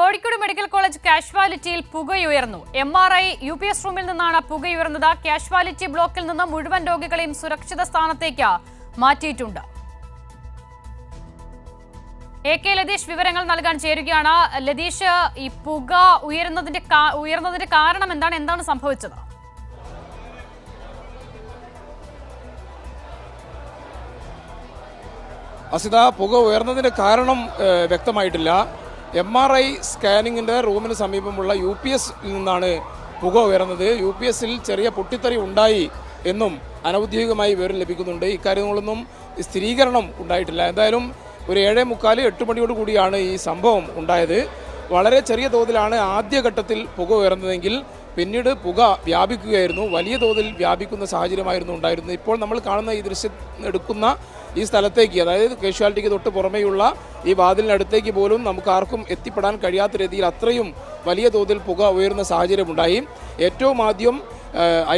Kozhikode medical college കാഷ്വാലിറ്റിയിൽ പുകയുയർന്നു. M R I U P S റൂമിൽ നിന്നാണ് പുകയുയർന്നത്. കാഷ്വാലിറ്റി ബ്ലോക്കിൽ നിന്ന് മുഴുവൻ രോഗികളെയും സുരക്ഷിത സ്ഥാനത്തേക്ക് മാറ്റിയിട്ടുണ്ട്. എ കെ ലതീഷ് വിവരങ്ങൾ നൽകാൻ ചേരുകയാണ്. ലതീഷ് ഈ പുക ഉയരുന്നതിന്റെ ഉയർന്നതിന്റെ കാരണം എന്താണ്? എന്താണ് സംഭവിച്ചത്? അസിത പുക ഉയർന്നതിന്റെ കാരണം വ്യക്തമായിട്ടില്ല. എം ആർ ഐ സ്കാനിങ്ങിന്റെ റൂമിന് സമീപമുള്ള യു പി എസ് നിന്നാണ് പുക ഉയർന്നത്. യു പി എസിൽ ചെറിയ പൊട്ടിത്തെറി ഉണ്ടായി എന്നും അനൗദ്യോഗികമായി വിവരം ലഭിക്കുന്നുണ്ട്. ഇക്കാര്യങ്ങളൊന്നും സ്ഥിരീകരണം ഉണ്ടായിട്ടില്ല. എന്തായാലും ഒരു ഏഴേ മുക്കാൽ എട്ട് മണിയോട് കൂടിയാണ് ഈ സംഭവം ഉണ്ടായത്. വളരെ ചെറിയ തോതിലാണ് ആദ്യഘട്ടത്തിൽ പുക ഉയർന്നതെങ്കിൽ പിന്നീട് പുക വ്യാപിക്കുകയായിരുന്നു. വലിയ തോതിൽ വ്യാപിക്കുന്ന സാഹചര്യമായിരുന്നു ഉണ്ടായിരുന്നത്. ഇപ്പോൾ നമ്മൾ കാണുന്ന ഈ ദൃശ്യം എടുക്കുന്ന ഈ സ്ഥലത്തേക്ക് അതായത് കാഷ്വാലിറ്റിക്ക് തൊട്ട് പുറമേയുള്ള ഈ വാതിലിനടുത്തേക്ക് പോലും നമുക്ക് ആർക്കും എത്തിപ്പെടാൻ കഴിയാത്ത രീതിയിൽ അത്രയും വലിയ തോതിൽ പുക ഉയരുന്ന സാഹചര്യമുണ്ടായി. ഏറ്റവും ആദ്യം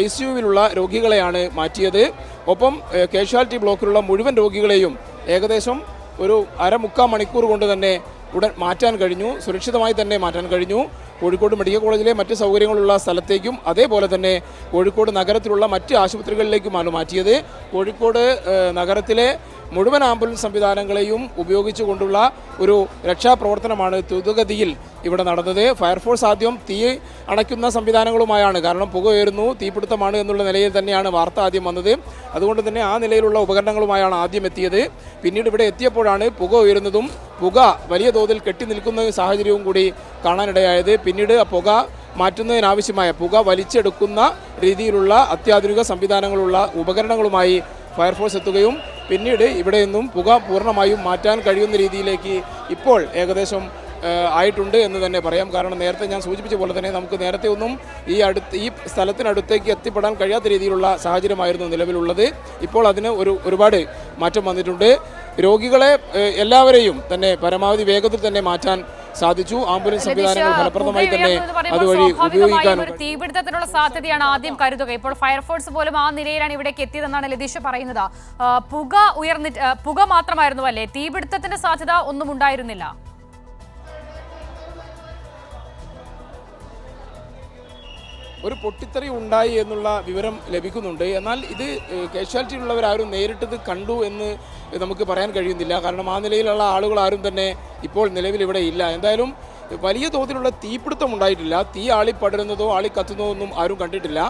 ഐ സി യുവിലുള്ള രോഗികളെയാണ് മാറ്റിയത്. ഒപ്പം കാഷ്വാലിറ്റി ബ്ലോക്കിലുള്ള മുഴുവൻ രോഗികളെയും ഏകദേശം ഒരു അരമുക്കാൽ മണിക്കൂർ കൊണ്ട് തന്നെ ഉടൻ മാറ്റാൻ കഴിഞ്ഞു. സുരക്ഷിതമായി തന്നെ മാറ്റാൻ കഴിഞ്ഞു. കോഴിക്കോട് മെഡിക്കൽ കോളേജിലെ മറ്റ് സൗകര്യങ്ങളുള്ള സ്ഥലത്തേക്കും അതേപോലെ തന്നെ കോഴിക്കോട് നഗരത്തിലുള്ള മറ്റ് ആശുപത്രികളിലേക്കുമാണ് മാറ്റിയത്. കോഴിക്കോട് നഗരത്തിലെ മുഴുവൻ ആംബുലൻസ് സംവിധാനങ്ങളെയും ഉപയോഗിച്ചുകൊണ്ടുള്ള ഒരു രക്ഷാപ്രവർത്തനമാണ് ദ്രുതഗതിയിൽ ഇവിടെ നടന്നത്. ഫയർഫോഴ്സ് ആദ്യം തീ അണയ്ക്കുന്ന സംവിധാനങ്ങളുമായാണ്. കാരണം പുക ഉയരുന്നു തീപിടുത്തമാണ് എന്നുള്ള നിലയിൽ തന്നെയാണ് വാർത്ത ആദ്യം വന്നത്. അതുകൊണ്ട് തന്നെ ആ നിലയിലുള്ള ഉപകരണങ്ങളുമായാണ് ആദ്യം എത്തിയത്. പിന്നീട് ഇവിടെ എത്തിയപ്പോഴാണ് പുക ഉയരുന്നതും പുക വലിയ തോതിൽ കെട്ടി നിൽക്കുന്ന സാഹചര്യവും കൂടി കാണാനിടയായത്. പിന്നീട് ആ പുക മാറ്റുന്നതിനാവശ്യമായ പുക വലിച്ചെടുക്കുന്ന രീതിയിലുള്ള അത്യാധുനിക സംവിധാനങ്ങളുള്ള ഉപകരണങ്ങളുമായി ഫയർഫോഴ്സ് എത്തുകയും പിന്നീട് ഇവിടെ നിന്നും പുക പൂർണമായും മാറ്റാൻ കഴിയുന്ന രീതിയിലേക്ക് ഇപ്പോൾ ഏകദേശം ആയിട്ടുണ്ട് എന്ന് തന്നെ പറയാം. കാരണം നേരത്തെ ഞാൻ സൂചിപ്പിച്ച പോലെ തന്നെ നമുക്ക് നേരത്തെ ഒന്നും ഈ അടുത്ത് ഈ സ്ഥലത്തിനടുത്തേക്ക് എത്തിപ്പെടാൻ കഴിയാത്ത രീതിയിലുള്ള സാഹചര്യമായിരുന്നു നിലവിലുള്ളത്. ഇപ്പോൾ അതിന് ഒരു ഒരുപാട് മാറ്റം വന്നിട്ടുണ്ട്. രോഗികളെ എല്ലാവരെയും തന്നെ പരമാവധി വേഗത്തിൽ തന്നെ മാറ്റാൻ സാധിച്ചു. ആംബുലൻസ് സംവിധാനങ്ങൾ ഫലപ്രദമായി തന്നെ അതുവഴി ഉപയോഗിക്കാനും ഒരു തീപിടുത്തത്തിനുള്ള സാധ്യതയാണ് ആദ്യം കരുതുക. ഇപ്പോൾ ഫയർഫോഴ്സ് പോലും ആ നിലയിലാണ് ഇവിടേക്ക് എത്തിയതെന്നാണ് ലതീഷ് പറയുന്നത്. പുക ഉയർന്നിട്ട് പുക മാത്രമായിരുന്നു അല്ലേ? തീപിടുത്തത്തിന്റെ സാധ്യത ഒന്നും ഉണ്ടായിരുന്നില്ല. ഒരു പൊട്ടിത്തെറി ഉണ്ടായി എന്നുള്ള വിവരം ലഭിക്കുന്നുണ്ട്. എന്നാൽ ഇത് കാഷ്വാലിറ്റി ഉള്ളവരാരും നേരിട്ടത് കണ്ടു എന്ന് നമുക്ക് പറയാൻ കഴിയുന്നില്ല. കാരണം ആ നിലയിലുള്ള ആളുകൾ ആരും തന്നെ ഇപ്പോൾ നിലവിൽ ഇവിടെ ഇല്ല. എന്തായാലും വലിയ തോതിലുള്ള തീപിടുത്തം ഉണ്ടായിട്ടില്ല. തീ ആളി പടരുന്നതോ ആളി കത്തുന്നതോ ഒന്നും ആരും കണ്ടിട്ടില്ല.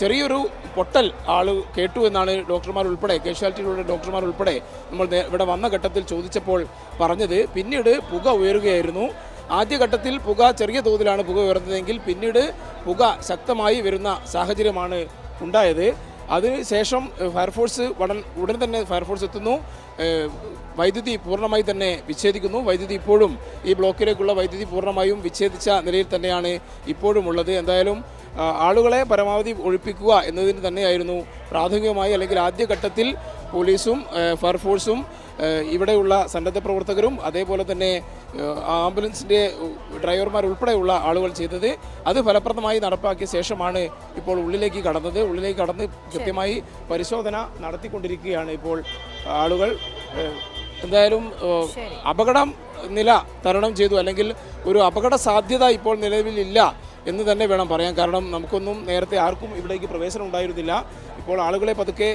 ചെറിയൊരു പൊട്ടൽ ആൾ കേട്ടു എന്നാണ് ഡോക്ടർമാർ ഉൾപ്പെടെ കാഷ്വാലിറ്റിയിലുള്ള ഡോക്ടർമാർ ഉൾപ്പെടെ നമ്മൾ ഇവിടെ വന്ന ഘട്ടത്തിൽ ചോദിച്ചപ്പോൾ പറഞ്ഞത്. പിന്നീട് പുക ഉയരുകയായിരുന്നു. ആദ്യഘട്ടത്തിൽ പുക ചെറിയ തോതിലാണ് പുക ഉയർന്നതെങ്കിൽ പിന്നീട് പുക ശക്തമായി വരുന്ന സാഹചര്യമാണ് ഉണ്ടായത്. അതിനുശേഷം ഫയർഫോഴ്സ് ഉടൻ ഉടൻ തന്നെ ഫയർഫോഴ്സ് എത്തുന്നു. വൈദ്യുതി പൂർണമായി തന്നെ വിച്ഛേദിക്കുന്നു. വൈദ്യുതി ഇപ്പോഴും ഈ ബ്ലോക്കിലേക്കുള്ള വൈദ്യുതി പൂർണമായും വിച്ഛേദിച്ച നിലയിൽ തന്നെയാണ് ഇപ്പോഴും ഉള്ളത്. എന്തായാലും ആളുകളെ പരമാവധി ഒഴിപ്പിക്കുക എന്നതിന് തന്നെയായിരുന്നു പ്രാഥമികമായി അല്ലെങ്കിൽ ആദ്യഘട്ടത്തിൽ പോലീസും ഫയർഫോഴ്സും ഇവിടെയുള്ള സന്നദ്ധ പ്രവർത്തകരും അതേപോലെ തന്നെ ആംബുലൻസിന്റെ ഡ്രൈവർമാർ ഉൾപ്പെടെയുള്ള ആളുകൾ ചെയ്തത് അത് ഫലപ്രദമായി നടപ്പാക്കിയ ശേഷമാണ് ഇപ്പോൾ ഉള്ളിലേക്ക് കടന്നത്. ഉള്ളിലേക്ക് കടന്ന് കൃത്യമായി പരിശോധന നടത്തിക്കൊണ്ടിരിക്കുകയാണ് ഇപ്പോൾ ആളുകൾ. എന്തായാലും അപകടം നില തരണം ചെയ്തു അല്ലെങ്കിൽ ഒരു അപകട സാധ്യത ഇപ്പോൾ നിലവിലില്ല എന്ന് തന്നെ വേണം പറയാൻ. കാരണം നമുക്കൊന്നും നേരത്തെ ആർക്കും ഇവിടേക്ക് പ്രവേശനം ഉണ്ടായിരുന്നില്ല. ഇപ്പോൾ ആളുകളെ പതുക്കെ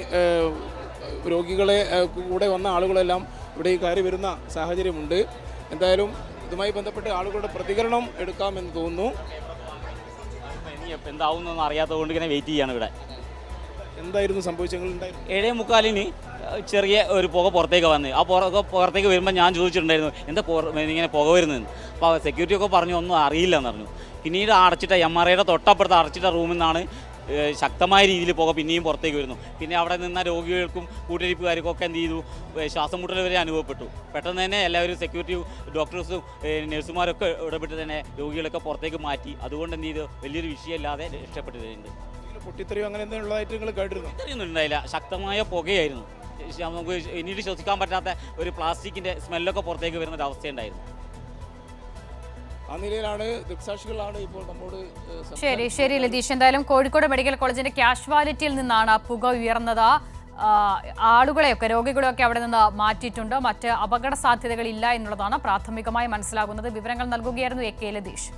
രോഗികളെ കൂടെ വന്ന ആളുകളെല്ലാം ഇവിടെ ഈ കയറി വരുന്ന സാഹചര്യമുണ്ട്. എന്തായാലും ഇതുമായി ബന്ധപ്പെട്ട് ആളുകളുടെ പ്രതികരണം എടുക്കാമെന്ന് തോന്നുന്നു. ഇനി എപ്പ- എന്താവുന്നൊന്നും അറിയാത്തത് കൊണ്ട് ഇങ്ങനെ വെയിറ്റ് ചെയ്യാണ് ഇവിടെ. എന്തായിരുന്നു സംഭവിച്ചെങ്കിൽ ഏഴേ മുക്കാലിന് ചെറിയ ഒരു പുക പുറത്തേക്ക് വന്ന്. ആ പുറ പുറത്തേക്ക് വരുമ്പോൾ ഞാൻ ചോദിച്ചിട്ടുണ്ടായിരുന്നു എന്താ ഇങ്ങനെ പുക വരുന്നതെന്ന്? അപ്പോൾ സെക്യൂരിറ്റി ഒക്കെ പറഞ്ഞു ഒന്നും അറിയില്ല എന്ന് പറഞ്ഞു. പിന്നീട് അടച്ചിട്ട എം ആർ ഐയുടെ തൊട്ടപ്പുറത്ത് അടച്ചിട്ട റൂമിൽ നിന്നാണ് ശക്തമായ രീതിയിൽ പുക പിന്നെയും പുറത്തേക്ക് വരുന്നു. പിന്നെ അവിടെ നിന്ന രോഗികൾക്കും കൂട്ടിരിപ്പുകാർക്കും ഒക്കെ എന്ത് ചെയ്തു? ശ്വാസം മുട്ടൽ വരെ അനുഭവപ്പെട്ടു. പെട്ടെന്ന് തന്നെ എല്ലാവരും സെക്യൂരിറ്റി ഡോക്ടേഴ്സും നഴ്സുമാരൊക്കെ ഇടപെട്ട് തന്നെ രോഗികളൊക്കെ പുറത്തേക്ക് മാറ്റി. അതുകൊണ്ട് എന്ത് ചെയ്തു? വലിയൊരു വിഷയമില്ലാതെ രക്ഷപ്പെട്ടിട്ടുണ്ട് പൊട്ടിത്തെറിയോ അങ്ങനെ എന്തെങ്കിലും നിങ്ങൾ കേട്ടിരുന്നു? ഇത്രയൊന്നും ഉണ്ടായില്ല. ശക്തമായ പുകയായിരുന്നു. നമുക്ക് ഇനിയിട്ട് ശ്വസിക്കാൻ പറ്റാത്ത ഒരു പ്ലാസ്റ്റിക്കിന്റെ സ്മെല്ലൊക്കെ പുറത്തേക്ക് വരുന്ന ഒരു അവസ്ഥയുണ്ടായിരുന്നു. ഇപ്പോൾ നമ്മോട് ശരി ശരി ലതീഷ്. എന്തായാലും കോഴിക്കോട് മെഡിക്കൽ കോളേജിന്റെ കാഷ്വാലിറ്റിയിൽ നിന്നാണ് പുക ഉയർന്നത്. ആളുകളെയൊക്കെ രോഗികളെയൊക്കെ അവിടെ നിന്ന് മാറ്റിയിട്ടുണ്ട്. മറ്റ് അപകട സാധ്യതകളില്ല എന്നുള്ളതാണ് പ്രാഥമികമായി മനസ്സിലാകുന്നത്. വിവരങ്ങൾ നൽകുകയായിരുന്നു എ കെ ലതീഷ്.